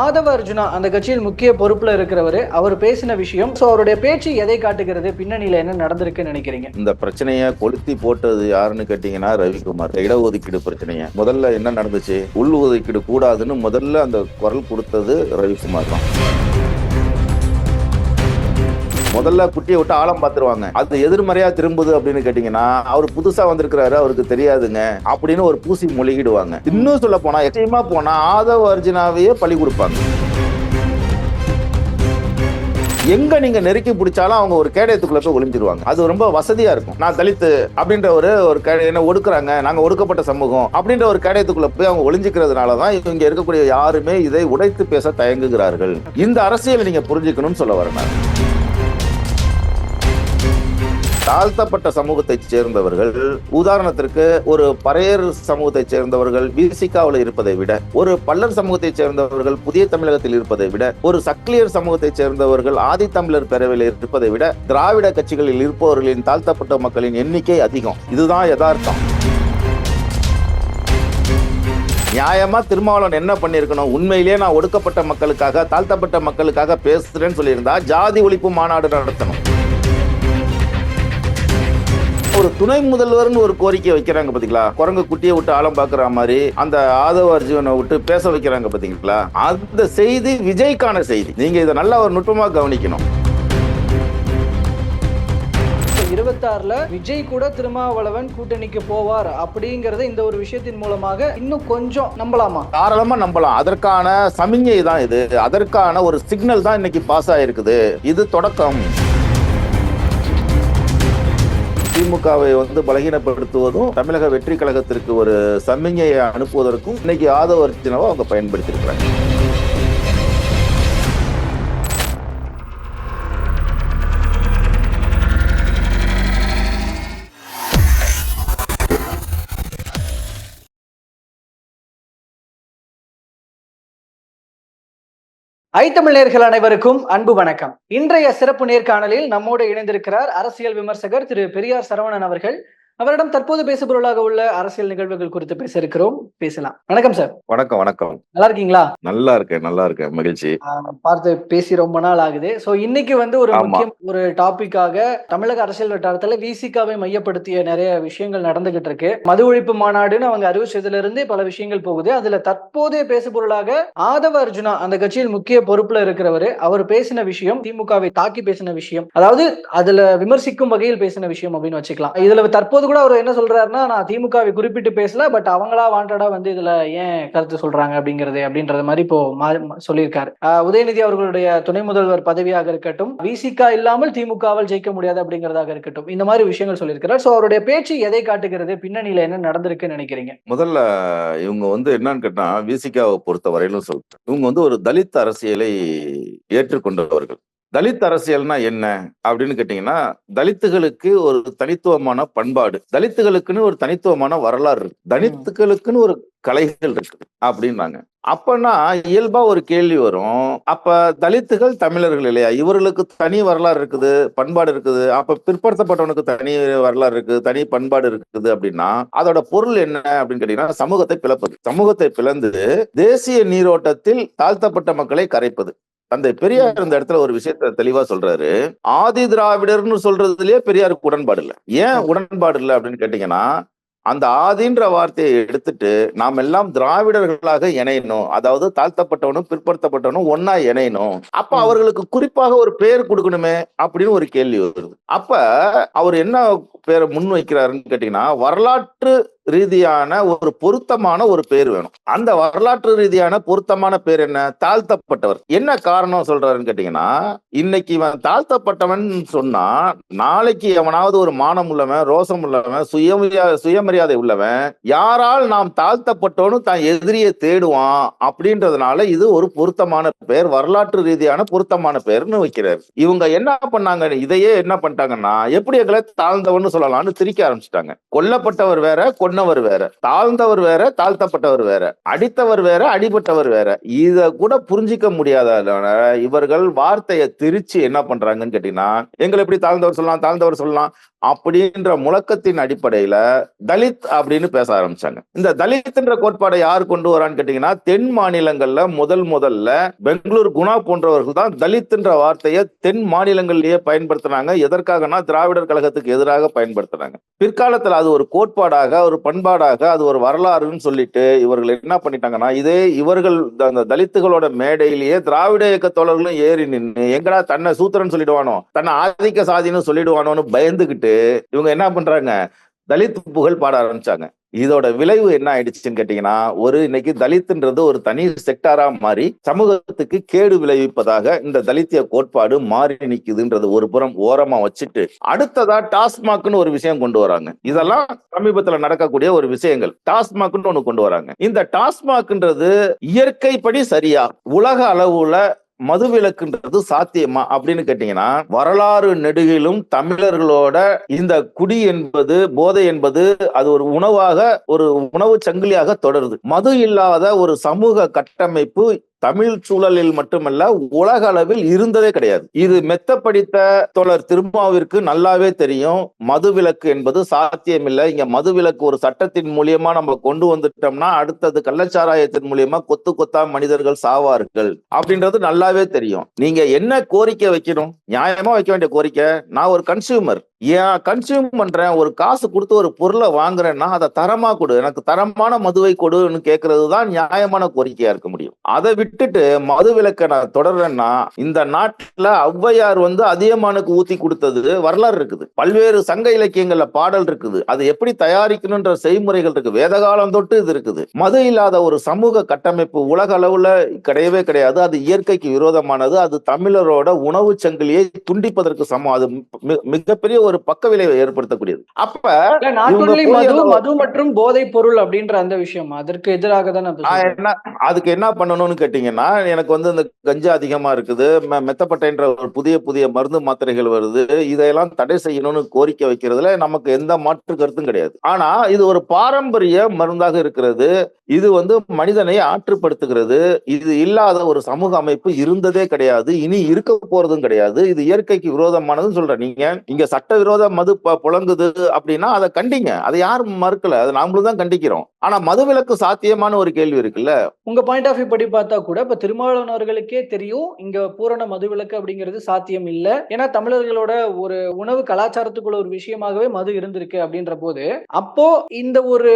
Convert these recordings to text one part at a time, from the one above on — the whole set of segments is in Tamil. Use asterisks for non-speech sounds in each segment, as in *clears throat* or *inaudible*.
ஆதவ அர்ஜுனா அந்த கட்சியில் முக்கிய பொறுப்புல இருக்கிறவர். அவர் பேசின விஷயம். ஸோ அவருடைய பேச்சு எதை காட்டுகிறது? பின்னணியில என்ன நடந்திருக்குன்னு நினைக்கிறீங்க? இந்த பிரச்சனையை கொளுத்தி போட்டது யாருன்னு கேட்டீங்கன்னா ரவிக்குமார். இடஒதுக்கீடு பிரச்சனைய. முதல்ல என்ன நடந்துச்சு? உள் ஒதுக்கீடு கூடாதுன்னு முதல்ல அந்த குரல் கொடுத்தது ரவிக்குமார் தான். முதல்ல குட்டியை விட்டு ஆழம் பார்த்துருவாங்க. அது எதிர்மறையா திரும்புது அப்படின்னு கேட்டீங்கன்னா அவர் புதுசா வந்திருக்கிறாரு அவருக்கு தெரியாதுங்க அப்படின்னு ஒரு பூசி மொழிகிடுவாங்க. இன்னும் சொல்ல போனா எச்சயமா போனா ஆதவ அர்ஜுனாவையே பழி கொடுப்பாங்க. எங்க நீங்க நெருக்கி பிடிச்சாலும் அவங்க ஒரு கேடயத்துக்குள்ள போய் ஒளிஞ்சிருவாங்க. அது ரொம்ப வசதியா இருக்கும். நான் தலித்து அப்படின்ற ஒரு ஒரு என்ன ஒடுக்குறாங்க நாங்க ஒடுக்கப்பட்ட சமூகம் அப்படின்ற ஒரு கேடயத்துக்குள்ள போய் அவங்க ஒளிஞ்சிக்கிறதுனால தான் இங்க இருக்கக்கூடிய யாருமே இதை உடைத்து பேச தயங்குகிறார்கள். இந்த அரசியலை நீங்க புரிஞ்சுக்கணும்னு சொல்ல வரேன் தாழ்த்தப்பட்ட சமூகத்தை சேர்ந்தவர்கள் உதாரணத்திற்கு ஒரு பறையர் சமூகத்தைச் சேர்ந்தவர்கள் விசிகாவில் இருப்பதை விட ஒரு பல்லர் சமூகத்தைச் சேர்ந்தவர்கள் புதிய தமிழகத்தில் இருப்பதை விட ஒரு சக்லியர் சமூகத்தை சேர்ந்தவர்கள் ஆதித்தமிழர் பேரவையில் இருப்பதை விட திராவிட கட்சிகளில் இருப்பவர்களின் தாழ்த்தப்பட்ட மக்களின் எண்ணிக்கை அதிகம். இதுதான் யதார்த்தம். நியாயமா திருமாவளவன் என்ன பண்ணிருக்கணும் உண்மையிலேயே நான் ஒடுக்கப்பட்ட மக்களுக்காக தாழ்த்தப்பட்ட மக்களுக்காக பேசுறேன்னு சொல்லியிருந்தா ஜாதி ஒழிப்பு மாநாடு நடத்தணும். ஒரு துணை முதல்வர்னு ஒரு கோரிக்கை வைக்கிறாங்க பாத்தீங்களா? குரங்கு குட்டியை விட்டு ஆழம் பாக்குற மாதிரி அந்த ஆதவ அர்ஜுனை விட்டு பேச வைக்கிறாங்க பாத்தீங்களா? அந்த செய்தி விஜய்க்கான செய்தி. நீங்க இதை நல்லா ஒரு நுட்பமா கவனிக்கணும். இருபத்தாறுல விஜய் கூட திருமாவளவன் கூட்டணிக்கு போவார் அப்படிங்கறத இந்த ஒரு விஷயத்தின் மூலமாக இன்னும் கொஞ்சம் நம்பலாமா? தாராளமா நம்பலாம். அதற்கான சமிஞ்சை தான் இது. அதற்கான ஒரு சிக்னல் தான் இன்னைக்கு பாஸ் ஆயிருக்குது. இது தொடக்கம். திமுகவை வந்து பலகீனப்படுத்துவதும் தமிழக வெற்றி கழகத்திற்கு ஒரு சமிஞ்சையை அனுப்புவதற்கும் இன்னைக்கு ஆதவ அர்ஜுனாவை அவங்க பயன்படுத்தியிருக்கிறாங்க. இருக்கிறாங்க அனைவருக்கும் அன்பு வணக்கம். இன்றைய சிறப்பு நேர்காணலில் நம்மோடு இணைந்திருக்கிறார் அரசியல் விமர்சகர் திரு பெரியார் சரவணன் அவர்கள். அவரிடம் தற்போது பேசுபொருளாக உள்ள அரசியல் நிகழ்வுகள் குறித்து பேச இருக்கிறோம் பேசலாம். வணக்கம் சார் வணக்கம் வணக்கம். நல்லா இருக்கீங்களா? நல்லா இருக்கேன் நல்லா இருக்கேன். மகிழ்ச்சி. பார்த்து பேசி ரொம்ப நாள் ஆகுது. சோ இன்னைக்கு வந்து ஒரு. முக்கியம் ஒரு டாபிக்காக தமிழக அரசியல் வட்டாரத்துல விசிகாவை மையப்படுத்திய நிறைய விஷயங்கள் நடந்துகிட்டு இருக்கு. மது ஒழிப்பு மாநாடுன்னு அவங்க அறிவிச்சதுல இருந்து பல விஷயங்கள் போகுது. அதுல தற்போதைய பேசுபொருளாக ஆதவ அர்ஜுனா அந்த கட்சியில் முக்கிய பொறுப்புல இருக்கிறவர் அவர் பேசின விஷயம் திமுகவை தாக்கி பேசின விஷயம் அதாவது அதுல விமர்சிக்கும் வகையில் பேசின விஷயம் அப்படின்னு வச்சுக்கலாம். இதுல தற்போது கூட அவர் என்ன சொல்றாருன்னா நான் திமுகவை குறிப்பிட்டு பேசல பட் அவங்களா வாண்டடா வந்து இதுல ஏன் கருத்து சொல்றாங்க அப்படிங்கறது அப்படின்றது மாதிரி இப்போ சொல்லியிருக்காரு. உதயநிதி அவர்களுடைய துணை முதல்வர் பதவியாக இருக்கட்டும் விசிகா இல்லாமல் திமுகவால் ஜெயிக்க முடியாது அப்படிங்கறதாக இருக்கட்டும் இந்த மாதிரி விஷயங்கள் சொல்லியிருக்கிறார். சோ அவருடைய பேச்சு எதை காட்டுகிறது பின்னணியில என்ன நடந்திருக்குன்னு நினைக்கிறீங்க? முதல்ல இவங்க வந்து என்னன்னு கேட்டா விசிகாவை பொறுத்த வரையிலும் சொல்றேன். இவங்க வந்து ஒரு தலித் அரசியலை ஏற்றுக்கொண்டவர்கள். தலித் அரசியல்னா என்ன அப்படின்னு கேட்டீங்கன்னா தலித்துகளுக்கு ஒரு தனித்துவமான பண்பாடு. தலித்துகளுக்குன்னு ஒரு தனித்துவமான வரலாறு இருக்கு. தலித்துகளுக்குன்னு ஒரு கலைகள் இருக்கு அப்படின்னாங்க அப்பனா இயல்பா ஒரு கேள்வி வரும். அப்ப தலித்துகள் தமிழர்கள் இல்லையா? இவர்களுக்கு தனி வரலாறு இருக்குது பண்பாடு இருக்குது. அப்ப பிற்படுத்தப்பட்டவனுக்கு தனி வரலாறு இருக்குது தனி பண்பாடு இருக்குது அப்படின்னா அதோட பொருள் என்ன அப்படின்னு கேட்டீங்கன்னா சமூகத்தை பிளப்பது. சமூகத்தை பிளந்து தேசிய நீரோட்டத்தில் தாழ்த்தப்பட்ட மக்களை கரைப்பது. தந்தை பெரியார் இந்த இடத்துல ஒரு விஷயத்த தெளிவா சொல்றாரு. ஆதி திராவிடர்னு சொல்றதுலயே பெரியாருக்கு உடன்பாடு இல்லை. ஏன் உடன்பாடு இல்லை அப்படின்னு கேட்டீங்கன்னா அந்த ஆதின்ற வார்த்தையை எடுத்துட்டு நாம் எல்லாம் திராவிடர்களாக இணையணும். அதாவது தாழ்த்தப்பட்டவனும் பிற்படுத்தப்பட்டவனும் ஒன்னா இணையணும். அப்ப. அவர்களுக்கு குறிப்பாக ஒரு பெயர் கொடுக்கணுமே அப்படின்னு ஒரு கேள்வி வருது. அப்ப அவர் என்ன பேரை முன் வைக்கிறாருன்னு கேட்டீங்கன்னா வரலாற்று ரீதியான ஒரு பொருத்தமான ஒரு பேர் வேணும். அந்த வரலாற்று ரீதியான பொருத்தமான பேர் என்ன? தாழ்த்தப்பட்டவர். என்ன காரணம் சொல்றாருன்னு கேட்டீங்கன்னா இன்னைக்கு இவன் தாழ்த்தப்பட்டவன் சொன்னா நாளைக்கு எவனாவது ஒரு மானம் உள்ளவன் ரோசம் உள்ளவன் சுயமரியாதை சுயமரியாதை உள்ளவன் யாரால் நாம் தாழ்த்தப்பட்டோன்னு தான் எதிரியை தேடுவான் அப்படின்றதுனால இது ஒரு பொருத்தமான பெயர் வரலாற்று ரீதியான பொருத்தமான பெயர்னு வைக்கிறார். இவங்க என்ன பண்ணாங்க? இதையே என்ன பண்ணிட்டாங்கன்னா எப்படி எங்களை தாழ்ந்தவன்னு சொல்லலாம்னு திரிக்க ஆரம்பிச்சிட்டாங்க. கொல்லப்பட்டவர் வேற சொன்னவர் வேற தாழ்ந்தவர் வேற தாழ்த்தப்பட்டவர் வேற அடித்தவர் வேற அடிபட்டவர் வேற. இத கூட புரிஞ்சிக்க முடியாத இவர்கள் வார்த்தையை திரிச்சு என்ன பண்றாங்கன்னு கேட்டீங்கன்னா எங்களை எப்படி தாழ்ந்தவர் சொல்லலாம் தாழ்ந்தவர் சொல்லலாம் அப்படின்ற முழக்கத்தின் அடிப்படையில தலித் அப்படின்னு பேச ஆரம்பிச்சாங்க. இந்த தலித்ன்ற கோட்பாடை யார் கொண்டு வரான்னு கேட்டீங்கன்னா தென் மாநிலங்கள்ல முதல் முதல்ல பெங்களூர் குணா போன்றவர்கள் தான் தலித்ன்ற வார்த்தையை தென் மாநிலங்களிலேயே பயன்படுத்தினாங்க. எதற்காகனா திராவிடர் கழகத்துக்கு எதிராக பயன்படுத்தினாங்க. பிற்காலத்துல அது ஒரு கோட்பாடாக ஒரு பண்பாடாக அது ஒரு வரலாறுன்னு சொல்லிட்டு இவர்கள் என்ன பண்ணிட்டாங்கன்னா இதே இவர்கள் அந்த தலித்துகளோட மேடையிலேயே திராவிட இயக்க தோழர்களும் ஏறி நின்று எங்கடா தன்னை சூத்திரன் சொல்லிடுவானோ தன்னை ஆதிக்க சாதின்னு சொல்லிடுவானோன்னு பயந்துகிட்டு இவங்க என்ன பண்றாங்க தலித் புகழ் பாட ஆரம்பிச்சாங்க. இதோட விளைவு என்ன ஆயிடுச்சுன்னு கேட்டீங்கன்னா ஒரு இன்னைக்கு தலித்ன்றது ஒரு தனி செக்டாரா மாறி சமூகத்துக்கு கேடு விளைவிப்பதாக இந்த தலித்திய கோட்பாடு மாறி நிக்குதுன்றது ஒரு புறம் ஓரமா வச்சுட்டு அடுத்ததா டாஸ்மாக்னு ஒரு விஷயம் கொண்டு வராங்க. இதெல்லாம் சமீபத்துல நடக்கக்கூடிய ஒரு விஷயங்கள். டாஸ்மாக்னு ஒண்ணு கொண்டு வராங்க. இந்த டாஸ்மாக்ன்றது இயற்கைப்படி சரியா உலக அளவுல மதுவிலக்குன்றது சாத்தியமா அப்படின்னு கேட்டீங்கன்னா வரலாறு நெடுகிலும் தமிழர்களோட இந்த குடி என்பது போதை என்பது அது ஒரு உணவாக ஒரு உணவு சங்கிலியாக தொடருது. மது இல்லாத ஒரு சமூக கட்டமைப்பு தமிழ் சூழலில் மட்டுமல்ல உலக அளவில் இருந்ததே கிடையாது. இது மெத்த படித்த தோழர் திருமாவிற்கு நல்லாவே தெரியும். மதுவிலக்கு என்பது சாத்தியமில்லை. இங்க மதுவிலக்கு ஒரு சட்டத்தின் மூலியமா நம்ம கொண்டு வந்துட்டோம்னா அடுத்தது கள்ளச்சாராயத்தின் மூலியமா கொத்து கொத்தா மனிதர்கள் சாவார்கள் அப்படின்றது நல்லாவே தெரியும். நீங்க என்ன கோரிக்கை வைக்கணும்? நியாயமா வைக்க வேண்டிய கோரிக்கை? நான் ஒரு கன்சியூமர் ஏன் கன்சியூம் பண்றேன்? ஒரு காசு கொடுத்து ஒரு பொருளை வாங்குறேன்னா அதை தரமா கொடு. எனக்கு தரமான மதுவை கொடுன்னு கேட்கறது தான் நியாயமான கோரிக்கையா இருக்க முடியும். அதை விட்டுட்டு மது விலக்கை நான் தொடர்றேன்னா இந்த நாட்டுல ஔவையார் வந்து அதியமானுக்கு ஊத்தி கொடுத்தது வரலாறு இருக்குது. பல்வேறு சங்க இலக்கியங்கள்ல பாடல் இருக்குது. அது எப்படி தயாரிக்கணுன்ற செய்முறைகள் இருக்கு. வேதகாலம் தொட்டு இது இருக்குது. மது இல்லாத ஒரு சமூக கட்டமைப்பு உலக அளவுல கிடையவே கிடையாது. அது இயற்கைக்கு விரோதமானது. அது தமிழரோட உணவு சங்கிலியை துண்டிப்பதற்கு சமம். அது மிகப்பெரிய ஒரு பக்க விளைவை ஏற்படுத்தக்கூடியது. அப்ப மது மற்றும் போதைப் பொருள் அப்படின்ற அந்த விஷயம். அதற்கு எதிராக தான் என்ன அதுக்கு என்ன பண்ணணும்னு கேட்டீங்கன்னா எனக்கு வந்து இந்த கஞ்சா அதிகமா இருக்குது மெத்தப்பட்டைன்ற ஒரு புதிய புதிய மருந்து மாத்திரைகள் வருது இதையெல்லாம் தடை செய்யணும்னு கோரிக்கை வைக்கிறதுல நமக்கு எந்த மாற்று கருத்தும் கிடையாது. ஆனா இது ஒரு பாரம்பரிய மருந்தாக இருக்கிறது இது வந்து மனிதனை ஆற்றுப்படுத்துகிறது இது இல்லாத ஒரு சமூக அமைப்பு இருந்ததே கிடையாது இனி இருக்க போறதும் கிடையாது இது இயற்கைக்கு விரோதமானதுன்னு சொல்றேன் நீங்க இங்க சட்டவிரோத மது புழங்குது அப்படின்னா அதை கண்டிங்க. அதை யாரும் மறுக்கல. அதை நாமளும் தான் கண்டிக்கிறோம். ஆனா மதுவிலக்கு சாத்தியமான ஒரு கேள்வி இருக்குல்ல? உங்க பாயிண்ட் ஆஃப் வியூ படி பார்த்தா கூட இப்ப திருமாவளவன் அவர்களுக்கே தெரியும் இங்க பூரண மதுவிலக்கு அப்படிங்கிறது சாத்தியம் இல்ல. ஏன்னா தமிழர்களோட ஒரு உணவு கலாச்சாரத்துக்குள்ள ஒரு விஷயமாகவே மது இருந்திருக்கு அப்படின்ற போது அப்போ இந்த ஒரு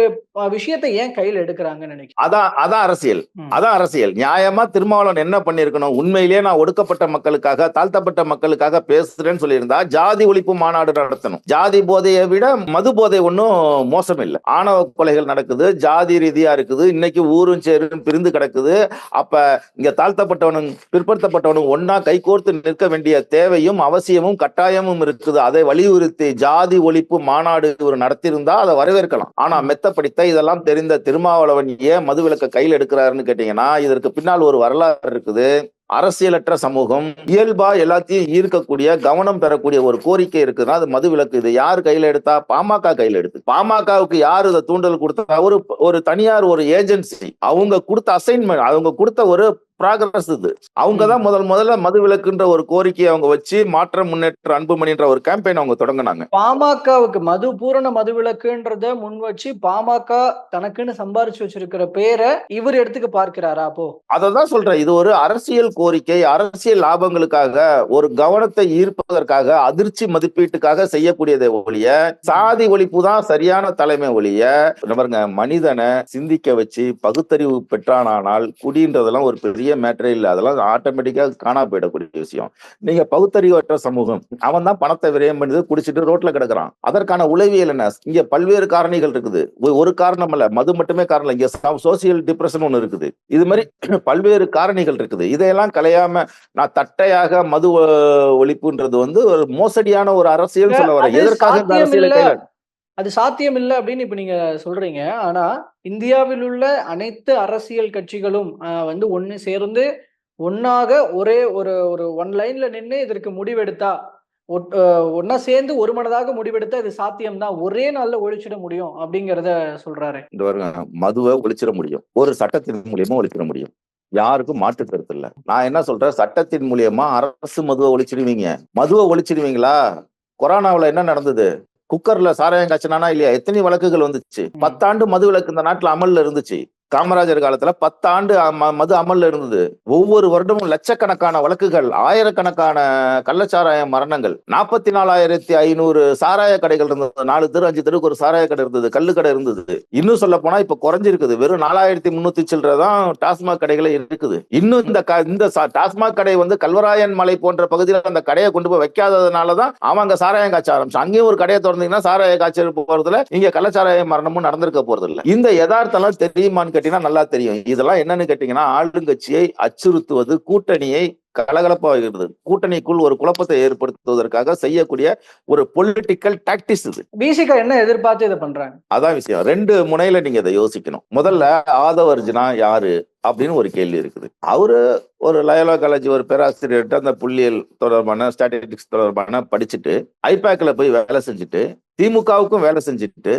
விஷயத்தை ஏன் கையில எடுக்கிறாங்கன்னு நினைக்கிறேன் அதான் அதான் அரசியல். அதான் அரசியல். நியாயமா திருமாவளவன் என்ன பண்ணிருக்கணும் உண்மையிலேயே நான் ஒடுக்கப்பட்ட மக்களுக்காக தாழ்த்தப்பட்ட மக்களுக்காக பேசுறேன்னு சொல்லியிருந்தா ஜாதி ஒழிப்பு மாநாடு நடத்தணும். ஜாதி போதையை விட மது போதை ஒன்றும் மோசம் இல்லை ஆணவ கொலைகள் நடக்குது ஜாதி ரீதியா இருக்குது இன்னைக்கு ஊரும் சேரும் பிரிந்து கிடக்குது. அப்ப இங்க தாழ்த்தப்பட்டவனும் பிற்படுத்தப்பட்டவனும் ஒன்னா கைகோர்த்து நிற்க வேண்டிய தேவையும் அவசியமும் கட்டாயமும் இருக்குது. அதை வலியுறுத்தி ஜாதி ஒழிப்பு மாநாடு ஒரு நடத்தியிருந்தா அதை வரவேற்கலாம். ஆனா மெத்த படித்த இதெல்லாம் தெரிந்த திருமாவளவன் ஏன் மதுவிலக்க கையில் எடுக்கிறாருன்னு கேட்டீங்கன்னா இதற்கு பின்னால் ஒரு வரலாறு இருக்குது. அரசியலற்ற சமூகம் இயல்பா எல்லாத்தையும் ஈர்க்கக்கூடிய கவனம் பெறக்கூடிய ஒரு கோரிக்கை இருக்குதுன்னா அது மதுவிலக்கு இது யார் கையில எடுத்தா? பாமக கையில எடுத்து. பாமகவுக்கு யார் இதை தூண்டல் கொடுத்தா? ஒரு ஒரு தனியார் ஒரு ஏஜென்சி அவங்க கொடுத்த அசைன்மெண்ட் அவங்க கொடுத்த ஒரு ப்ராக்ரஸ் இது. அவங்க தான் முதல் முதல்ல மதுவிலக்குன்ற ஒரு கோரிக்கையை அவங்க வச்சு மாற்ற முன்னேற்ற அன்புமணின்ற ஒரு கேம்பெயின் அவங்க தொடங்கினாங்க. பாமகவுக்கு மது பூரண மதுவிலக்குன்றத முன் வச்சு பாமக தனக்குன்னு சம்பாரிச்சு வச்சிருக்கிற பேரை இவர் எடுத்துக்க பார்க்கிறாரா அப்போ? அதை தான் சொல்றேன். இது ஒரு அரசியல் கோரிக்கை. அரசியல் லாபங்களுக்காக ஒரு கவனத்தை ஈர்ப்பதற்காக அதிர்ச்சி மதிப்பீட்டுக்காக செய்யக்கூடியதை ஒழிய சாதி ஒழிப்பு தான் சரியான தலைமை ஒழிய பாருங்க மனிதனை சிந்திக்க வச்சு பகுத்தறிவு பெற்றானால் குடின்றதெல்லாம் ஒரு பெரிய மேட்டரே இல்லை. அதெல்லாம் ஆட்டோமேட்டிக்கா காணா போயிடக்கூடிய விஷயம். நீங்க பகுத்தறிவற்ற சமூகம். அவன் தான் பணத்தை விரயம் பண்ணி குடிச்சிட்டு ரோட்ல கிடக்குறான். அதற்கான உளவியல் என்ன? இங்க பல்வேறு காரணிகள் இருக்குது. ஒரு காரணம் அல்ல மது மட்டுமே காரணம். இங்க சோசியல் டிப்ரெஷன் ஒண்ணு இருக்குது. இது மாதிரி *clears throat* பல்வேறு காரணிகள் இருக்குது. இதையெல்லாம் கலையாம நான் தட்டையாக மது ஒழிப்புன்றது வந்து ஒரு மோசடியான ஒரு அரசியல் சொல்ல அது எதற்காக இந்த அரசியலை அது சாத்தியம் இல்லை அப்படின்னு இப்ப நீங்க சொல்றீங்க. ஆனா இந்தியாவில் உள்ள அனைத்து அரசியல் கட்சிகளும் வந்து ஒன்று சேர்ந்து ஒன்னாக ஒரே ஒரு ஒரு ஒன் லைன்ல நின்று இதற்கு முடிவெடுத்தா ஒட்- சேர்ந்து ஒரு மனதாக முடிவெடுத்தா இது சாத்தியம்தான். ஒரே நாள்ல ஒழிச்சிட முடியும் அப்படிங்கறத சொல்றாரு. இந்த பாருங்க மதுவை ஒழிச்சிட முடியும். ஒரு சட்டத்தின் மூலியமா ஒழிச்சிட முடியும். யாருக்கும் மாற்று கருத்து இல்ல. நான் என்ன சொல்றேன்? சட்டத்தின் மூலியமா அரசு மதுவை ஒழிச்சிடுவீங்க. மதுவை ஒழிச்சிடுவீங்களா? கொரோனாவில் என்ன நடந்தது? குக்கர்ல சாராயம் காய்ச்சினானா இல்லையா? எத்தனை வழக்குகள் வந்துச்சு? பத்தாண்டு மது விலக்கு இந்த நாட்டுல அமல்ல இருந்துச்சு. காமராஜர் காலத்துல பத்தாண்டு மது அமல்ல இருந்தது. ஒவ்வொரு வருடமும் லட்சக்கணக்கான வழக்குகள் ஆயிரக்கணக்கான கள்ளச்சாராய மரணங்கள் நாற்பத்தி நாலாயிரத்தி ஐநூறு சாராய கடைகள் இருந்தது. நாலு தெரு அஞ்சு தெருக்கு ஒரு சாராய கடை இருந்தது கல்லு கடை இருந்தது. இன்னும் சொல்ல போனா இப்ப குறைஞ்சிருக்குது. வெறும் நாலாயிரத்தி முன்னூத்தி சில்லறதான் டாஸ்மாக் கடைகளே இருக்குது. இன்னும் இந்த க- இந்த டாஸ்மாக் கடை வந்து கல்வராயன் மலை போன்ற பகுதியில் அந்த கடையை கொண்டு போய் வைக்காததுனாலதான் அவங்க சாராயம் காய்ச்ச ஆரம்பிச்சு அங்கேயும் ஒரு கடையை திறந்தீங்கன்னா சாராய காய்ச்சல் போறதுல இங்க கள்ளச்சாராய மரணமும் நடந்திருக்க போறது இல்லை இந்த யதார்த்தம் தெரியுமான்னு கேட்டீங்கன்னா நல்லா தெரியும். இதெல்லாம் என்னன்னு கேட்டீங்கன்னா ஆளுங்கட்சியை அச்சுறுத்துவது கூட்டணியை கலகலப்பாகிறது. கூட்டணிக்குள் ஒரு குழப்பத்தை ஏற்படுத்துவதற்காக செய்யக்கூடிய ஒரு பொலிட்டிக்கல் டாக்டிஸ் இது. பிசிகா என்ன எதிர்பார்த்து இதை பண்றாங்க? அதான் விஷயம். ரெண்டு முனையில நீங்க இதை யோசிக்கணும். முதல்ல ஆதவர்ஜுனா யாரு? அப்படின்னு ஒரு கேள்வி இருக்குது. அவரு ஒரு லயோலா காலேஜ் ஒரு பேராசிரியர்கிட்ட அந்த புள்ளியல் தொடர்பான ஸ்டாட்டிஸ்டிக்ஸ் தொடர்பான படிச்சுட்டு ஐபேக்ல போய் வேலை செஞ்சுட்டு திமுகவுக்கும் வேலை செஞ்சுட்டு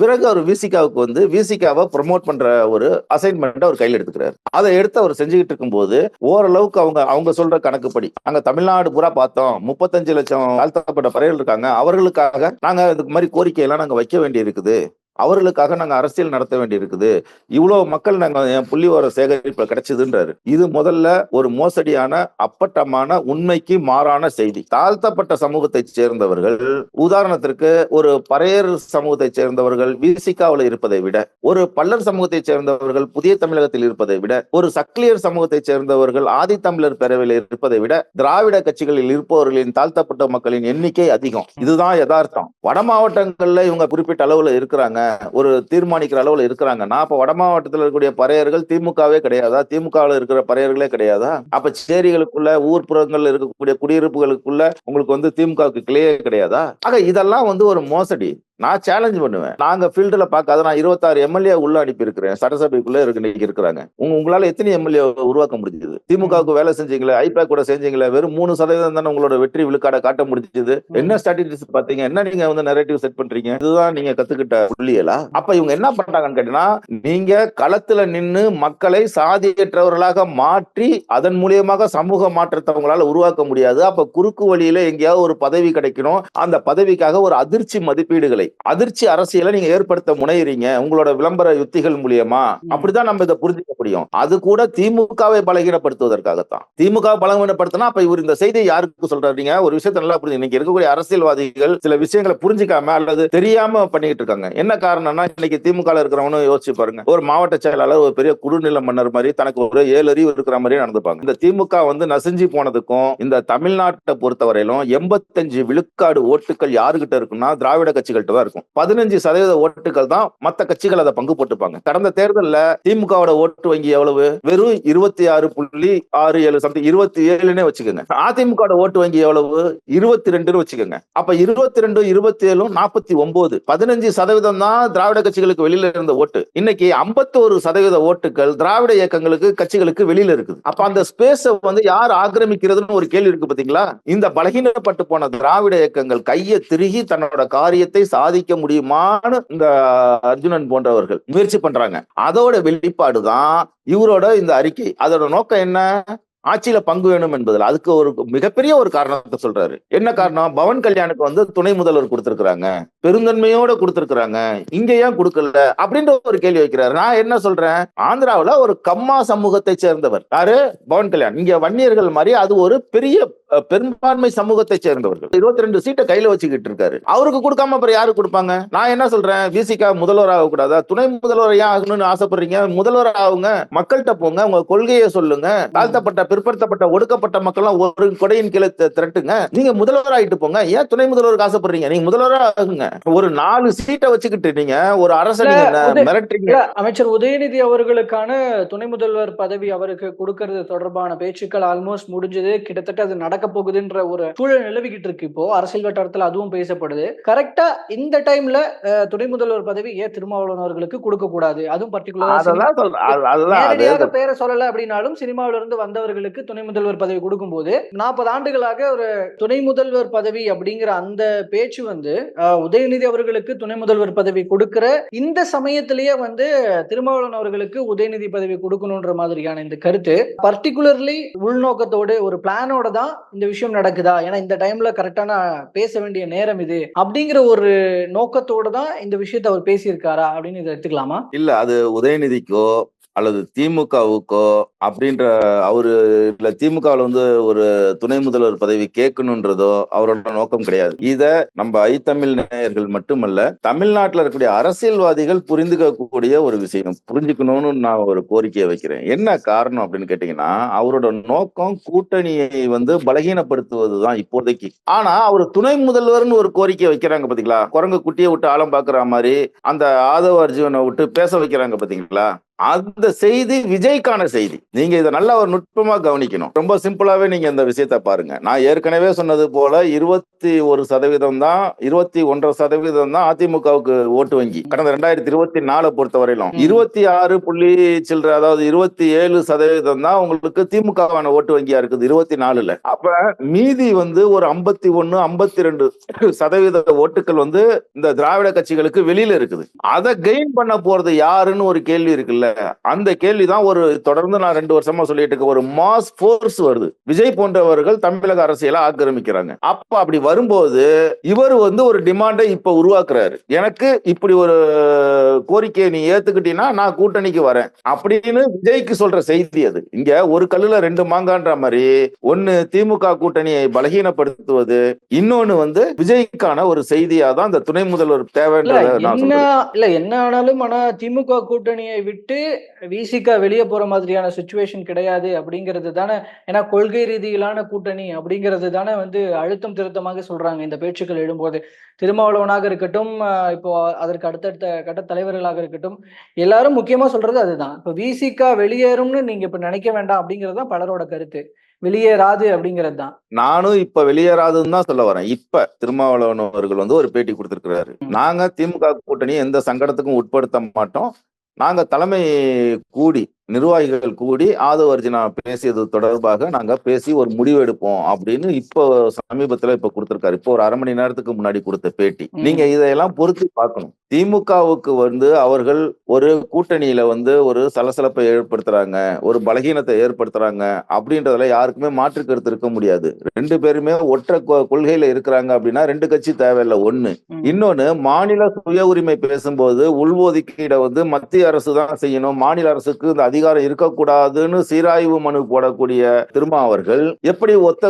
பிறகு அவர் விசிகாவுக்கு வந்து விசிகாவை ப்ரொமோட் பண்ற ஒரு அசைன்மெண்ட் அவர் கையில் எடுத்துக்கிறாரு. அதை எடுத்து அவர் செஞ்சுக்கிட்டு இருக்கும்போது ஓரளவுக்கு அவங்க அவங்க சொல்ற கணக்குப்படி அங்க தமிழ்நாடு பூரா பார்த்தோம். முப்பத்தஞ்சு லட்சம் தாழ்த்தப்பட்ட பறையல் இருக்காங்க. அவர்களுக்காக நாங்க இதுக்கு மாதிரி கோரிக்கை எல்லாம் நாங்க வைக்க வேண்டி இருக்குது அவர்களுக்காக நாங்கள் அரசியல் நடத்த வேண்டி இருக்குது இவ்வளோ மக்கள் நாங்கள் என் புள்ளிவர சேகரிப்பில் சேகரிப்பு கிடைச்சதுன்றாரு. இது முதல்ல ஒரு மோசடியான அப்பட்டமான உண்மைக்கு மாறான செய்தி. தாழ்த்தப்பட்ட சமூகத்தை சேர்ந்தவர்கள் உதாரணத்திற்கு ஒரு பறையர் சமூகத்தை சேர்ந்தவர்கள் விசிகாவில் இருப்பதை விட ஒரு பல்லர் சமூகத்தை சேர்ந்தவர்கள் புதிய தமிழகத்தில் இருப்பதை விட ஒரு சக்லியர் சமூகத்தை சேர்ந்தவர்கள் ஆதித்தமிழர் பேரவையில் இருப்பதை விட திராவிட கட்சிகளில் இருப்பவர்களின் தாழ்த்தப்பட்ட மக்களின் எண்ணிக்கை அதிகம். இதுதான் யதார்த்தம். வட மாவட்டங்கள்ல இவங்க குறிப்பிட்ட அளவுல இருக்கிறாங்க. ஒரு தீர்மானிக்கிற அளவுல இருக்கிறாங்கன்னா அப்ப வட மாவட்டத்தில் இருக்கக்கூடிய பறையர்கள் திமுகவே கிடையாதா? திமுகவில் இருக்கிற பறையர்களே கிடையாதா? அப்ப சேரிகளுக்குள்ள ஊர்ப்புறங்கள்ல இருக்கக்கூடிய குடியிருப்புகளுக்குள்ள உங்களுக்கு வந்து திமுகவுக்கு கிளையே கிடையாதா? ஆக இதெல்லாம் வந்து ஒரு மோசடி. நான் சேலஞ்ச் பண்ணுவேன். நாங்க ஃபீல்டுல பார்க்காத நான் இருபத்தாறு எம்எல்ஏ உள்ள அனுப்பி இருக்கிறேன் சட்டசபைக்குள்ள இருக்கு இன்னைக்கு இருக்கிறாங்க. உங்க உங்களால எத்தனை எம்எல்ஏ உருவாக்க முடிஞ்சது? திமுகவுக்கு வேலை செஞ்சீங்களே ஐபேக் கூட செஞ்சீங்களே வெறும் மூணு சதவீதம் தானே உங்களோட வெற்றி விழுக்காட காட்ட முடிஞ்சது. என்ன ஸ்ட்ராட்டஜிஸ் பாத்தீங்க என்ன நீங்க வந்து நரேட்டிவ் செட் பண்றீங்க? இதுதான் நீங்க கத்துக்கிட்ட புள்ளியலா? அப்ப இவங்க என்ன பண்றாங்கன்னு கேட்டீங்கன்னா நீங்க களத்துல நின்னு மக்களை சாதியற்றவர்களாக மாற்றி அதன் மூலியமாக சமூக மாற்றத்தை அவங்களால உருவாக்க முடியாது. அப்ப குறுக்கு வழியில எங்கேயாவது ஒரு பதவி கிடைக்கணும். அந்த பதவிக்காக ஒரு அதிர்ச்சி மதிப்பீடுகளை அதிர்ச்சி அரசியலை நீங்க ஏற்படுத்த முனைகிறீங்க உங்களோட விளம்பர யுத்திகள் மூலியமா. அப்படிதான் நம்ம இதை புரிஞ்சுக்க முடியும். அது கூட திமுகவை பலகீனப்படுத்துவதற்காகத்தான். திமுக பலகீனப்படுத்தினா அப்ப இவர் இந்த செய்தியை யாருக்கு சொல்றாரு? நீங்க ஒரு விஷயத்தை நல்லா புரிஞ்சு இன்னைக்கு இருக்கக்கூடிய அரசியல்வாதிகள் சில விஷயங்களை புரிஞ்சுக்காம அல்லது தெரியாம பண்ணிட்டு இருக்காங்க. என்ன காரணம்னா இன்னைக்கு திமுக இருக்கிறவனும் யோசிச்சு பாருங்க. ஒரு மாவட்ட செயலாளர் ஒரு பெரிய குறுநில மன்னர் மாதிரி தனக்கு ஒரு ஏழு அறிவு இருக்கிற மாதிரியே நடந்துப்பாங்க. இந்த திமுக வந்து நசிஞ்சு போனதுக்கும் இந்த தமிழ்நாட்டை பொறுத்தவரையிலும் எண்பத்தஞ்சு விழுக்காடு ஓட்டுகள் யாருகிட்ட இருக்குன்னா திராவிட கட்சிகள்கிட்ட தான் இருக்கும். பதினஞ்சு சதவீத ஓட்டுகள் தான் மற்ற கட்சிகள் அதை பங்கு போட்டுப்பாங்க. கடந்த தேர்தலில் திமுகவோட ஓட்டு வங்கி எவ்வளவு? வெறும் இருபத்தி ஆறு புள்ளி ஆறு ஏழு சம்திங் இருபத்தி ஏழுன்னே வச்சுக்கோங்க. அதிமுக ஓட்டு வங்கி எவ்வளவு? இருபத்தி ரெண்டுன்னு வச்சுக்கோங்க. அப்ப இருபத்தி ரெண்டு இருபத்தி ஏழும் நாற்பத்தி ஒன்பது பதினஞ்சு சதவீதம் தான் திராவிட கட்சிகளுக்கு வெளியில இருந்த ஓட்டு. இன்னைக்கு ஐம்பத்தோரு சதவீத ஓட்டுகள் திராவிட இயக்கங்களுக்கு கட்சிகளுக்கு வெளியில இருக்குது. அப்ப அந்த ஸ்பேஸ் வந்து யார் ஆக்கிரமிக்கிறதுன்னு ஒரு கேள்வி இருக்கு பாத்தீங்களா? இந்த பலகீனப்பட்டு போன திராவிட இயக்கங்கள் கையை திருகி தன்னோட காரியத்தை சாதிக்க முடியுமான்னு இந்த அர்ஜுனன் போன்றவர்கள் முயற்சி பண்றாங்க. அதோட வெளிப்பாடுதான் இவரோட இந்த அறிக்கை. அதோட நோக்கம் என்ன? ஆட்சியில பங்கு வேணும் என்பதில். அதுக்கு ஒரு மிகப்பெரிய ஒரு காரணத்தை சொல்றாரு. என்ன காரணம்? பவன் கல்யாணுக்கு வந்து துணை முதல்வர் கொடுத்திருக்கிறாங்க. பெருந்தன்மையோட கொடுத்திருக்கிறாங்க. இங்க ஏன் கொடுக்கல? அப்படின்ற ஒரு கேள்வி வைக்கிறாரு. நான் என்ன சொல்றேன்? ஆந்திராவில் ஒரு கம்மா சமூகத்தை சேர்ந்தவர். யாரு? பவன் கல்யாண். இங்க வன்னியர்கள் மாதிரி அது ஒரு பெரிய பெரும்பான்மை சமூகத்தை சேர்ந்தவர்கள். இருபத்தி ரெண்டு சீட்டை கையில வச்சுக்கிட்டு இருக்காரு. அவருக்கு கொடுக்காம அப்புறம் யாரு கொடுப்பாங்க? நான் என்ன சொல்றேன்? விசிகா முதல்வர் ஆகக்கூடாதா? துணை முதல்வர் ஏன் ஆகணும்னு ஆசைப்படுறீங்க? முதல்வர் ஆகுங்க. மக்கள்கிட்ட போங்க. உங்க கொள்கையை சொல்லுங்க. தாழ்த்தப்பட்ட பிற்படுத்தப்பட்ட ஒடுக்கப்பட்ட மக்கள்லாம் ஒரு கொடையின் கீழே திரட்டுங்க. நீங்க முதல்வர் ஆகிட்டு போங்க. ஏன் துணை முதல்வருக்கு ஆசைப்படுறீங்க? நீங்க முதல்வரா ஆகுங்க. ஒரு நாலு சீட்டை வச்சுக்கிட்டு நீங்க ஒரு அரச உதய- மிரட்டுறீங்க? அமைச்சர் உதயநிதி அவர்களுக்கான துணை முதல்வர் பதவி அவருக்கு கொடுக்கறது தொடர்பான பேச்சுக்கள் ஆல்மோஸ்ட் முடிஞ்சது. கிட்டத்தட்ட அது நடக்க போகுதுன்ற ஒரு சூழல் நிலவிக்கிட்டு இருக்கு இப்போ. அரசியல் வட்டாரத்துல அதுவும் பேசப்படுது. கரெக்டா இந்த டைம்ல துணை முதல்வர் பதவி ஏன் திருமாவளவன் அவர்களுக்கு கொடுக்க கூடாது. அதுவும் பர்டிகுலரா பேரை சொல்லல அப்படின்னாலும் சினிமாவில இருந்து வந்தவர்களுக்கு துணை முதல்வர் பதவி கொடுக்கும்போது நாற்பது ஆண்டுகளாக ஒரு துணை முதல்வர் பதவி அப்படிங்கிற அந்த பேச்சு வந்து அஹ், உதயநிதி அவர்களுக்கு துணை முதல்வர் பதவி கொடுக்கிற இந்த சமயத்திலேயே வந்து திருமாவளவன் அவர்களுக்கு உதயநிதி பதவி கொடுக்கணுன்ற மாதிரியான இந்த கருத்து. பர்டிகுலர்லி உள்நோக்கத்தோடு ஒரு பிளானோட தான் இந்த விஷயம் நடக்குதா? ஏன்னா இந்த டைம்ல கரெக்டான பேச வேண்டிய நேரம் இது. அப்படிங்கிற ஒரு நோக்கத்தோடு தான் இந்த விஷயத்தை அவர் பேசியிருக்காரா? அப்படின்னு இதை எடுத்துக்கலாமா? இல்ல அது உதயநிதிக்கோ அல்லது திமுகவுக்கோ அப்படின்ற அவரு இல்ல திமுகவில் வந்து ஒரு துணை முதல்வர் பதவி கேட்கணுன்றதோ அவரோட நோக்கம் கிடையாது. இத நம்ம ஐத்தமிழ் நேயர்கள் மட்டுமல்ல தமிழ்நாட்டில் இருக்கக்கூடிய அரசியல்வாதிகள் புரிந்துக்கக்கூடிய ஒரு விஷயம் புரிஞ்சுக்கணும்னு நான் ஒரு கோரிக்கையை வைக்கிறேன். என்ன காரணம் அப்படின்னு கேட்டீங்கன்னா அவரோட நோக்கம் கூட்டணியை வந்து பலகீனப்படுத்துவதுதான் இப்போதைக்கு. ஆனா அவர் துணை முதல்வர்னு ஒரு கோரிக்கை வைக்கிறாங்க பாத்தீங்களா? குரங்கு குட்டியை விட்டு ஆழம் பாக்குற மாதிரி அந்த ஆதவ அர்ஜுனை விட்டு பேச வைக்கிறாங்க பாத்தீங்களா? அந்த செய்தி விஜய்க்கான செய்தி. நீங்க இதை நல்லா ஒரு நுட்பமா கவனிக்கணும். ரொம்ப சிம்பிளாவே நீங்க இந்த விஷயத்த பாருங்க. நான் ஏற்கனவே சொன்னது போல இருபத்தி ஒரு சதவீதம் தான் இருபத்தி ஒன்றரை சதவீதம் தான் அதிமுகவுக்கு ஓட்டு வங்கி. கடந்த ரெண்டாயிரத்தி இருபத்தி நாலு பொறுத்த வரையிலும் இருபத்தி ஆறு புள்ளி சில்லற அதாவது இருபத்தி ஏழு சதவீதம் தான் உங்களுக்கு திமுகவான ஓட்டு வங்கியா இருக்குது இருபத்தி நாலுல. அப்ப மீதி வந்து ஒரு ஐம்பத்தி ஒன்னு ஐம்பத்தி ரெண்டு சதவீத ஓட்டுகள் வந்து இந்த திராவிட கட்சிகளுக்கு வெளியில இருக்குது. அதை கெயின் பண்ண போறது யாருன்னு ஒரு கேள்வி இருக்குல்ல. அந்த கேள்விதான் ஒரு தொடர்ந்து நான் ரெண்டு வருஷமா சொல்லிட்டு இருக்க ஒரு மாஸ் ஃபோர்ஸ் வருது. விஜய் போன்றவர்கள் தமிழக அரசியலை ஆக்கிரமிக்கிறாங்க. அப்ப அப்படி வரும்போது இவர் வந்து ஒரு டிமாண்டை இப்ப உருவாக்குறாரு. எனக்கு இப்படி ஒரு கோரிக்கையை நீ ஏத்துக்கிட்டீங்கன்னா நான் கூட்டணிக்கு வரேன். அப்படின்னு விஜய்க்கு சொல்ற செய்தி அது. இங்க ஒரு கல்லுல ரெண்டு மாங்கான்ற மாதிரி ஒன்னு திமுக கூட்டணியை பலகீனப்படுத்துவது இன்னொன்னு வந்து விஜய்க்கான ஒரு செய்தியா தான் இந்த துணை முதல்வர் தேவைன்றதை இல்ல என்ன ஆனாலும் ஆனா திமுக கூட்டணியை விட்டு விசிக வெளியே போற மாதிரியான சுச்சுவேஷன் கிடையாது அப்படிங்கிறது தானே. ஏன்னா கொள்கை ரீதியிலான கூட்டணி அப்படிங்கிறது தானே வந்து அழுத்தம் திருத்தமாக சொல்றாங்க இந்த பேச்சுக்கள் எழும்போது திருமாவளவனாக இருக்கட்டும் இப்போ அதற்கு அடுத்தடுத்த கட்ட தலைவர்களாக இருக்கட்டும் எல்லாரும் முக்கியமா சொல்றது அதுதான். இப்போ விசிக வெளியேறும்னு நீங்க இப்ப நினைக்க வேண்டாம் அப்படிங்கிறது தான் பலரோட கருத்து. வெளியேறாது அப்படிங்கிறது தான். நானும் இப்ப வெளியேறாதுன்னு தான் சொல்ல வரேன். இப்ப திருமாவளவன் அவர்கள் வந்து ஒரு பேட்டி கொடுத்திருக்கிறாரு. நாங்க திமுக கூட்டணி எந்த சங்கடத்துக்கும் உட்படுத்த மாட்டோம். நாங்கள் தலைமை கூடி நிர்வாகிகள் கூடி ஆதவ அர்ஜுனா பேசியது தொடர்பாக நாங்க பேசி ஒரு முடிவு எடுப்போம் அப்படின்னு இப்போ சமீபத்துல இப்ப கொடுத்திருக்காரு. இப்போ ஒரு அரை மணி நேரத்துக்கு முன்னாடி கொடுத்த பேட்டி. நீங்க இதையெல்லாம் பொருத்தி பார்க்கணும். திமுகவுக்கு வந்து அவர்கள் ஒரு கூட்டணியில வந்து ஒரு சலசலப்பை ஏற்படுத்துறாங்க ஒரு பலகீனத்தை ஏற்படுத்துறாங்க அப்படின்றதுல யாருக்குமே மாற்று கருத்து இருக்க முடியாது. ரெண்டு பேருமே ஒற்றை கொள்கையில இருக்கிறாங்க அப்படின்னா ரெண்டு கட்சி தேவையில்லை ஒண்ணு. இன்னொன்னு மாநில சுய உரிமை பேசும்போது உள்ஒதுக்கீடை வந்து மத்திய அரசு தான் செய்யணும். மாநில அரசுக்கு இந்த அதிகாரம் இருக்கக்கூடாதுன்னு சீராய்வு மனு போடக்கூடிய திருமா அவர்கள் எப்படி ஒத்த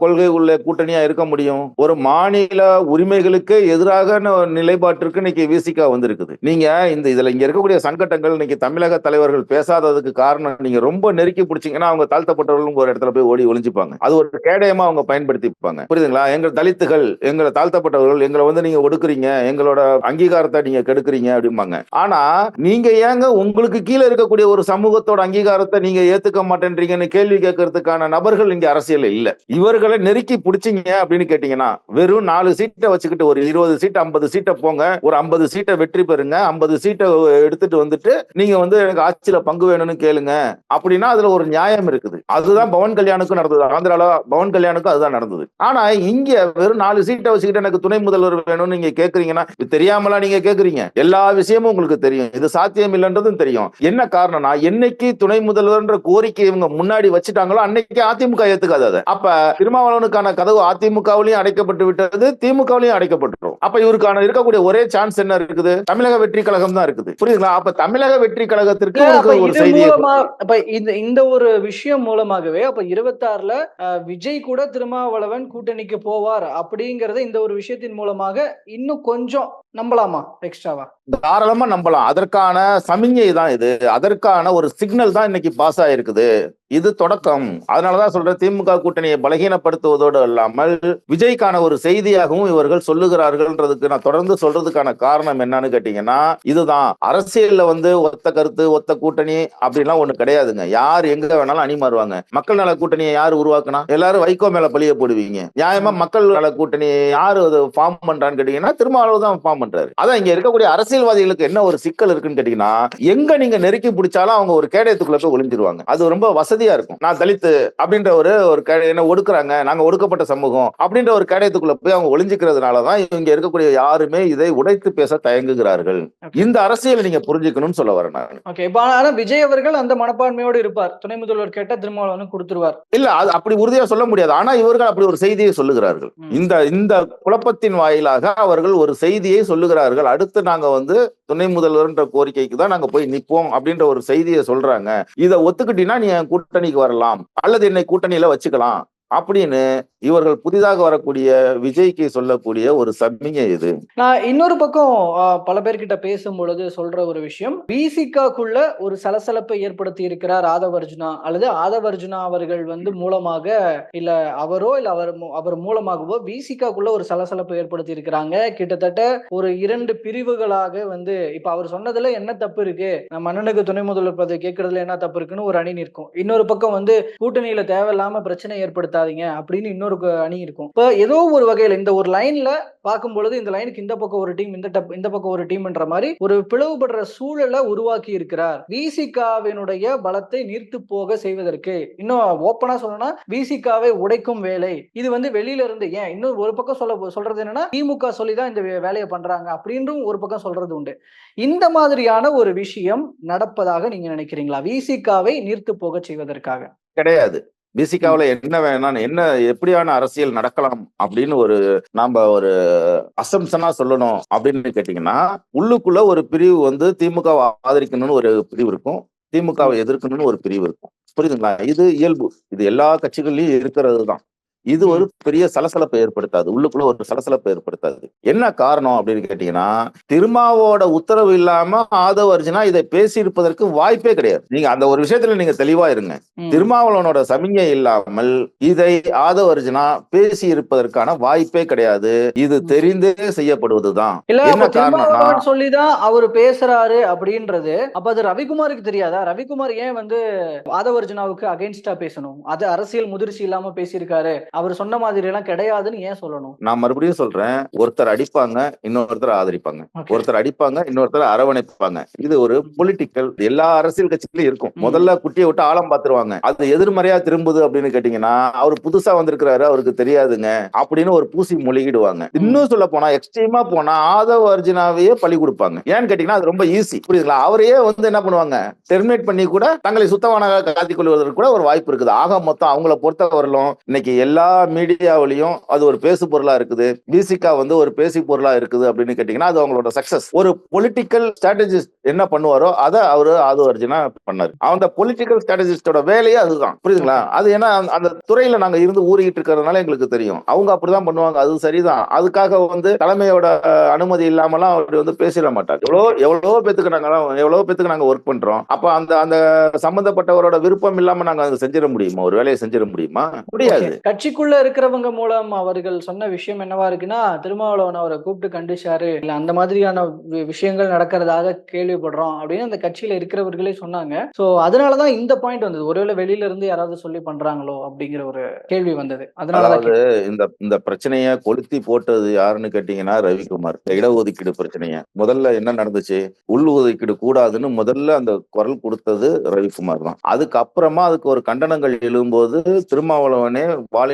கொள்கை உள்ள கூட்டணியா இருக்க முடியும்? ஒரு மாநில உரிமைகளுக்கு எதிராக நிலைப்பாட்டிற்கு இன்னைக்கு விசிகா வந்திருக்குது. நீங்க இந்த இதுல இங்க இருக்கக்கூடிய சங்கடங்கள் இன்னைக்கு தமிழக தலைவர்கள் பேசாததுக்கு காரணம் நீங்க ரொம்ப நெருக்கி பிடிச்சீங்கன்னா அவங்க தாழ்த்தப்பட்டவர்களும் ஒரு இடத்துல போய் ஓடி ஒளிஞ்சுப்பாங்க. அது ஒரு கேடயமா அவங்க பயன்படுத்திப்பாங்க. புரியுதுங்களா? எங்கள் தலித்துகள் எங்களை தாழ்த்தப்பட்டவர்கள் எங்களை வந்து நீங்க ஒடுக்குறீங்க எங்களோட அங்கீகாரத்தை நீங்க கெடுக்குறீங்க அப்படிம்பாங்க. ஆனா நீங்க ஏங்க உங்களுக்கு கீழே இருக்கக்கூடிய ஒரு சமூகத்தோட அங்கீகாரத்தை நீங்க ஏத்துக்க மாட்டேன்றீங்கன்னு கேள்வி கேட்கறதுக்கான நபர்கள் இங்க அரசியல் இல்ல. இவர்களை நெருக்கி பிடிச்சீங்க அப்படின்னு கேட்டீங்கன்னா வெறும் நாலு சீட்டை வச்சுக்கிட்டு ஒரு இருபது சீட் ஐம்பது சீட்டை போங்க. ஒரு ஐம்பது சீட்டை வெற்றி பெறுங்க. ஐம்பது சீட்டை எடுத்துட்டு வந்துட்டு நீங்க வந்து எனக்கு ஆட்சியில பங்கு வேணும்னு கேளுங்க. அப்படின்னா அதுல ஒரு நியாயம் இருக்குது. அதுதான் பவன் கல்யாணுக்கும் நடந்தது. ஆந்திரால பவன் கல்யாணுக்கும் அதுதான் நடந்தது. ஆனா இங்க வெறும் நாலு சீட்டை வச்சுக்கிட்டு எனக்கு துணை முதல்வர் வேணும்னு நீங்க கேக்குறீங்கன்னா இது தெரியாமலா நீங்க கேக்குறீங்க? எல்லா விஷயமும் உங்களுக்கு தெரியும். இது சாத்தியம் இல்லைன்றதும் தெரியும். என்ன காரணம்னா என்னைக்கு துணை முதல்வர்ன்ற கோரிக்கை இவங்க முன்னாடி வச்சுட்டாங்களோ அன்னைக்கு அதிமுக ஏத்துக்காது அதை. அப்ப திருமாவளவனுக்கான கதவு அதிமுகவிலையும் அடைக்கப்பட்டு விட்டது திமுகவிலையும் அடைக்கப்பட்டுரும். அப்ப இவருக்கான இருக்கக்கூடிய ஒரே சான்ஸ் என்ன இருக்குது? தமிழக வெற்றி கழகம் தான் இருக்குது. புரியுதுங்களா? அப்ப தமிழக வெற்றி கழகத்திற்கு ஒரு செய்தி இந்த இந்த ஒரு விஷயம் மூலமாகவே அப்ப இருபத்தாறுல விஜய் கூட திருமாவளவன் கூட்டணிக்கு போவார்? அப்படிங்கறத இந்த ஒரு விஷயத்தின் மூலமாக இன்னும் கொஞ்சம் நம்பலாமா எக்ஸ்ட்ராவா தாராளமா நம்பலாம். அதற்கான சமிஞ்சை தான் இது. அதற்கான ஒரு சிக்னல் தான் இன்னைக்கு பாஸ் ஆயிருக்குது. இது தொடக்கம். அதனாலதான் சொல்ற திமுக கூட்டணியை பலகீனப்படுத்துவதோடு அல்லாமல் விஜய்க்கான ஒரு செய்தியாகவும் இவர்கள் சொல்லுகிறார்கள்ன்றதுக்கு நான் தொடர்ந்து சொல்றதுக்கான காரணம் என்னன்னு கேட்டீங்கன்னா இதுதான். அரசியல்ல வந்து ஒத்த கருத்து ஒத்த கூட்டணி அப்படின்லாம் ஒண்ணு கிடையாதுங்க. யார் எங்க வேணாலும் அணி மாறுவாங்க மக்கள் நல கூட்டணியை யார் உருவாக்குனா? எல்லாரும் வைகோ மேல பழிய போடுவீங்க. நியாயமா மக்கள் நல கூட்டணி யாரு ஃபார்ம் பண்றான்னு கேட்டீங்கன்னா திருமாவளவு தான் ஃபார்ம் பண்றாரு. அதான் இங்க இருக்கக்கூடிய அரசியல்வாதிகளுக்கு என்ன ஒரு சிக்கல் இருக்குன்னு கேட்டீங்கன்னா எங்க நீங்க நெருக்கி பிடிச்சாலும் அவங்க ஒரு கேடயத்துக்குள்ள போய் ஒளிஞ்சிருவாங்க. அது ரொம்ப வசதி வசதியா இருக்கும். நான் தலித்து அப்படின்ற ஒரு ஒரு என்ன ஒடுக்குறாங்க நாங்க ஒடுக்கப்பட்ட சமூகம் அப்படின்ற ஒரு கேடயத்துக்குள்ள போய் அவங்க ஒளிஞ்சிக்கிறதுனாலதான் இங்க இருக்கக்கூடிய யாருமே இதை உடைத்து பேச தயங்குகிறார்கள். இந்த அரசியலை நீங்க புரிஞ்சுக்கணும்னு சொல்ல வரேன் நான். ஓகே இப்ப ஆனா விஜய் அவர்கள் அந்த மனப்பான்மையோடு இருப்பார். துணை முதல்வர் கேட்டா திருமாவளவன் கொடுத்துருவார். இல்ல அது அப்படி உறுதியா சொல்ல முடியாது. ஆனா இவர்கள் அப்படி ஒரு செய்தியை சொல்லுகிறார்கள். இந்த இந்த குழப்பத்தின் வாயிலாக அவர்கள் ஒரு செய்தியை சொல்லுகிறார்கள். அடுத்து நாங்க வந்து துணை முதல்வர்ன்ற கோரிக்கைக்கு தான் நாங்க போய் நிப்போம் அப்படின்ற ஒரு செய்தியை சொல்றாங்க. இதை ஒத்துக்கிட்டீங்கன்னா நீ என் கூட்டணிக்கு வரலாம். அல்லது என்னை கூட்டணியில வச்சுக்கலாம். அப்படின்னு இவர்கள் புதிதாக வரக்கூடிய விஜய்க்கு சொல்லக்கூடிய ஒரு சமிகை இது. நான் இன்னொரு பக்கம் பல பேர்கிட்ட பேசும் பொழுது சொல்ற ஒரு விஷயம். பிசிகாக்குள்ள ஒரு சலசலப்பை ஏற்படுத்தி இருக்கிறார் ஆதவர்ஜுனா அல்லது ஆதவர்ஜுனா அவர்கள் வந்து மூலமாக இல்ல அவரோ இல்ல அவர் மூ- அவர் மூலமாகவோ பிசிகாக்குள்ள ஒரு சலசலப்பை ஏற்படுத்தி இருக்கிறாங்க. கிட்டத்தட்ட ஒரு இரண்டு பிரிவுகளாக வந்து இப்ப அவர் சொன்னதுல என்ன தப்பு இருக்கு? நம்ம மன்னனுக்கு துணை முதல்வர் பதவி கேட்கறதுல என்ன தப்பு இருக்குன்னு ஒரு அணி நிற்கும். இன்னொரு பக்கம் வந்து கூட்டணியில தேவையில்லாம பிரச்சனை ஏற்படுத்தாதீங்க அப்படின்னு இன்னொரு கு- அணி இருக்கும். இப்போ ஏதோ ஒரு வகையில இந்த ஒரு லைன்ல பார்க்கும் பொழுது இந்த லைனுக்கு இந்த பக்கம் ஒரு டீம் இந்த டப்- இந்த பக்கம் ஒரு டீம்ன்ற மாதிரி ஒரு பிளவுபடுற சூழலை உருவாக்கி இருக்கிறார். விசிகாவினுடைய பலத்தை நீர்த்து போக செய்வதற்கு. இன்னும் ஓப்பனா சொல்லணும்னா விசிகாவை உடைக்கும் வேலை. இது வந்து வெளியில இருந்து ஏன் இன்னும் ஒரு பக்கம் சொல்ல சொல்றது என்னன்னா திமுக சொல்லிதான் இந்த வே- வேலையை பண்றாங்க அப்படின்றும் ஒரு பக்கம் சொல்றது உண்டு. இந்த மாதிரியான ஒரு விஷயம் நடப்பதாக நீங்க நினைக்கிறீங்களா? விசிகாவை நீர்த்து போக செய்வதற்காக. கிடையாது. பிசிகாவில் என்ன வேணாம் என்ன எப்படியான அரசியல் நடக்கலாம் அப்படின்னு ஒரு நாம ஒரு அசம்சனா சொல்லணும் அப்படின்னு கேட்டீங்கன்னா உள்ளுக்குள்ள ஒரு பிரிவு வந்து திமுகவை ஆதரிக்கணும்னு ஒரு பிரிவு இருக்கும் திமுகவை எதிர்க்கணும்னு ஒரு பிரிவு இருக்கும். புரியுதுங்களா? இது இயல்பு. இது எல்லா கட்சிகள்லயும் இருக்கிறது தான் இது ஒரு பெரிய சலசலப்பை ஏற்படுத்தாது. உள்ளுக்குள்ள ஒரு சலசலப்பை ஏற்படுத்தாது. என்ன காரணம் அப்படின்னு கேட்டீங்கன்னா திருமாவோட உத்தரவு இல்லாம ஆதவ அர்ஜுனா இதை பேசி இருப்பதற்கு வாய்ப்பே கிடையாது. நீங்க அந்த ஒரு விஷயத்துல நீங்க தெளிவா இருங்க. திருமாவளவனோட சமிஞை இல்லாமல் இதை ஆதவ அர்ஜுனா பேசி இருப்பதற்கான வாய்ப்பே கிடையாது. இது தெரிந்தே செய்யப்படுவதுதான். இல்ல என்ன திருமாவளவன் சொல்லிதான் அவர் பேசுறாரு அப்படின்றது. அப்ப அது ரவிக்குமாருக்கு தெரியாதா? ரவிக்குமார் ஏன் வந்து ஆதவர்ஜுனாவுக்கு அகைன்ஸ்டா பேசணும்? அது அரசியல் முதிர்ச்சி இல்லாம பேசியிருக்காரு. அவர் சொன்ன மாதிரி எல்லாம் கிடையாதுன்னு ஏன் சொல்லணும்? நான் மறுபடியும் சொல்றேன். ஒருத்தர் அடிப்பாங்க இன்னொருத்தர் ஆதரிப்பாங்க. ஒருத்தர் அடிப்பாங்க இன்னொருத்தர் அரவணைப்பாங்க. இது ஒரு பொலிட்டிக்கல் எல்லா அரசியல் கட்சியிலும் இருக்கும். முதல்ல குட்டியை விட்டு ஆழம் பாத்துருவாங்க அது எதிர்மறையா திரும்புது அப்படின்னு கேட்டீங்கன்னா அவர் புதுசா வந்திருக்கிறாரு அவருக்கு தெரியாதுங்க அப்படின்னு ஒரு பூசி மொழிகிடுவாங்க. இன்னும் சொல்ல போனா எக்ஸ்ட்ரீமா போனா ஆதவ அர்ஜுனாவையே பழி கொடுப்பாங்க. ஏன்னு கேட்டீங்கன்னா அது ரொம்ப ஈஸி புரியுதுங்களா? அவரையே வந்து என்ன பண்ணுவாங்க? டெர்மினேட் பண்ணி கூட தங்களை சுத்தமானதாக காத்திக் கொள்வதற்கு கூட ஒரு வாய்ப்பு இருக்குது. ஆக மொத்தம் அவங்கள பொறுத்தவரையிலும் இன்னைக்கு எல்லா மீடியாவிலையும் அது ஒரு பேசு பொருளா இருக்குது. பிசிகா வந்து ஒரு பேசி பொருளா இருக்குது அப்படின்னு கேட்டீங்கன்னா அது அவங்களோட சக்சஸ் ஒரு பொலிட்டிக்கல் ஸ்ட்ராட்டஜிஸ்ட் என்ன பண்ணுவாரோ அதை அவரு ஆதவ அர்ஜுனா பண்ணாரு. அந்த பொலிட்டிக்கல் ஸ்ட்ராட்டஜிஸ்டோட வேலையே அதுதான். புரியுதுங்களா? அது ஏன்னா அந்த- துறையில நாங்க இருந்து ஊறிக்கிட்டு இருக்கிறதுனால எங்களுக்கு தெரியும். அவங்க அப்படிதான் பண்ணுவாங்க. அது சரிதான். அதுக்காக வந்து தலைமையோட அனுமதி இல்லாமலாம் அவர் வந்து பேசிட மாட்டார் எவ்வளோ எவ்வளவோ பேத்துக்கு நாங்க எவ்வளவோ பேத்துக்கு நாங்க ஒர்க் பண்றோம். அப்ப அந்த அந்த சம்பந்தப்பட்டவரோட விருப்பம் இல்லாம நாங்க அதை செஞ்சிட முடியுமா? ஒரு வேலையை செஞ்சிட முடியுமா? முடியாது. Okay. கட்சிக்குள்ள இருக்கிறவங்க மூலம் அவர்கள் சொன்ன விஷயம் என்னவா இருக்குன்னா திருமாவளவன் அவரை கூப்பிட்டு கண்டிச்சாரு. இல்ல அந்த மாதிரியான விஷயங்கள் நடக்கிறதாக கேள்விப்படுறோம் அப்படின்னு அந்த கட்சியில இருக்கிறவர்களே சொன்னாங்க. சோ அதனாலதான் இந்த பாயிண்ட் வந்தது. ஒருவேளை வெளியில இருந்து யாராவது சொல்லி பண்றாங்களோ அப்படிங்கிற ஒரு கேள்வி வந்தது. அதாவது இந்த இந்த பிரச்சனைய கொளுத்தி போட்டது யாருன்னு கேட்டீங்கன்னா ரவிக்குமார். இடஒதுக்கீடு பிரச்சனைய. முதல்ல என்ன நடந்துச்சு? உள் ஒதுக்கீடு கூடாதுன்னு முதல்ல அந்த குரல் கொடுத்தது ரவிக்குமார் தான். அதுக்கப்புறமா அதுக்கு ஒரு கண்டனங்கள் எழும்போது திருமாவளவனே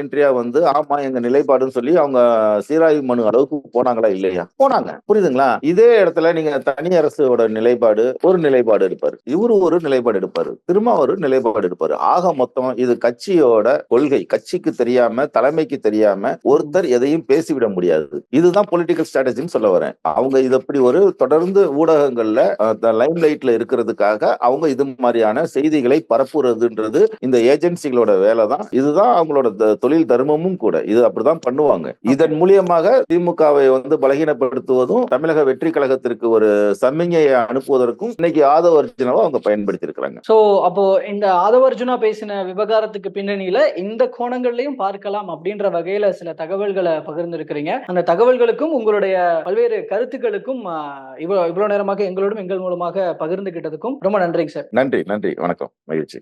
வாலண்டியரா வந்து ஆமா எங்க நிலைப்பாடுன்னு சொல்லி அவங்க சீராய்வு மனு அளவுக்கு போனாங்களா இல்லையா? போனாங்க. புரியுதுங்களா? இதே இடத்துல நீங்க தனி அரசோட நிலைப்பாடு ஒரு நிலைப்பாடு எடுப்பாரு. இவரு ஒரு நிலைப்பாடு எடுப்பாரு. திரும்ப ஒரு நிலைப்பாடு எடுப்பாரு. ஆக மொத்தம் இது கட்சியோட கொள்கை. கட்சிக்கு தெரியாம தலைமைக்கு தெரியாம ஒருத்தர் எதையும் பேசிவிட முடியாது. இதுதான் பொலிட்டிக்கல் ஸ்ட்ராட்டஜின்னு சொல்ல வரேன். அவங்க இது அப்படி ஒரு தொடர்ந்து ஊடகங்கள்ல லைம் லைட்ல இருக்கிறதுக்காக அவங்க இது மாதிரியான செய்திகளை பரப்புறதுன்றது இந்த ஏஜென்சிகளோட வேலை தான் இதுதான் அவங்களோட தொழில் தொழில் தர்மமும் கூட. இது அப்படிதான் பண்ணுவாங்க. இதன் மூலியமாக திமுகவை வந்து பலகீனப்படுத்துவதும் தமிழக வெற்றி கழகத்திற்கு ஒரு சமிஞையை அனுப்புவதற்கும் இன்னைக்கு ஆதவ அர்ஜுனாவை அவங்க பயன்படுத்தி இருக்கிறாங்க சோ அப்போ இந்த ஆதவர்ஜுனா பேசின விவகாரத்துக்கு பின்னணியில இந்த கோணங்கள்லயும் பார்க்கலாம் அப்படின்ற வகையில சில தகவல்களை பகிர்ந்திருக்கிறீங்க. அந்த தகவல்களுக்கும் உங்களுடைய பல்வேறு கருத்துக்களுக்கும் இவ்வளவு இவ்வளவு நேரமாக எங்களோடும் எங்கள் மூலமாக பகிர்ந்துகிட்டதுக்கும் ரொம்ப நன்றிங்க சார். நன்றி நன்றி. வணக்கம். மகிழ்ச்சி.